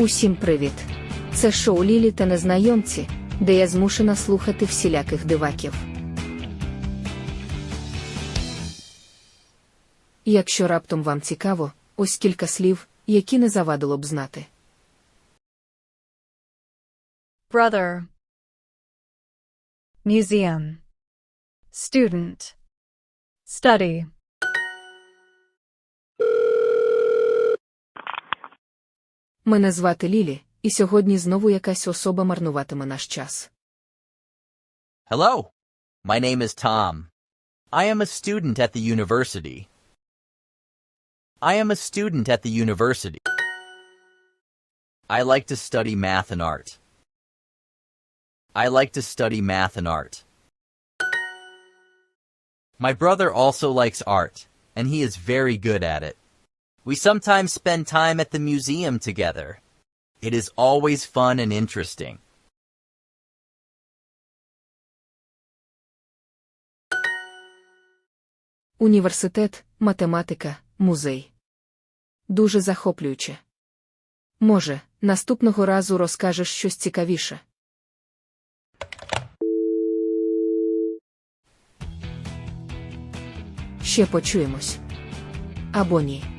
Усім привіт! Це шоу Лілі та незнайомці, де я змушена слухати всіляких диваків. Якщо раптом вам цікаво, ось кілька слів, які не завадило б знати. brother museum student study Мене звати Лілі, і сьогодні знову якась особа марнуватиме наш час. Hello. My name is Tom. I am a student at the university. I am a student at the university. I like to study math and art. I like to study math and art. My brother also likes art, and he is very good at it. We sometimes spend time at the museum together. It is always fun and interesting. Університет, математика, музей. Дуже захоплююче. Може, наступного разу розкажеш щось цікавіше. Ще почуємось. Або ні.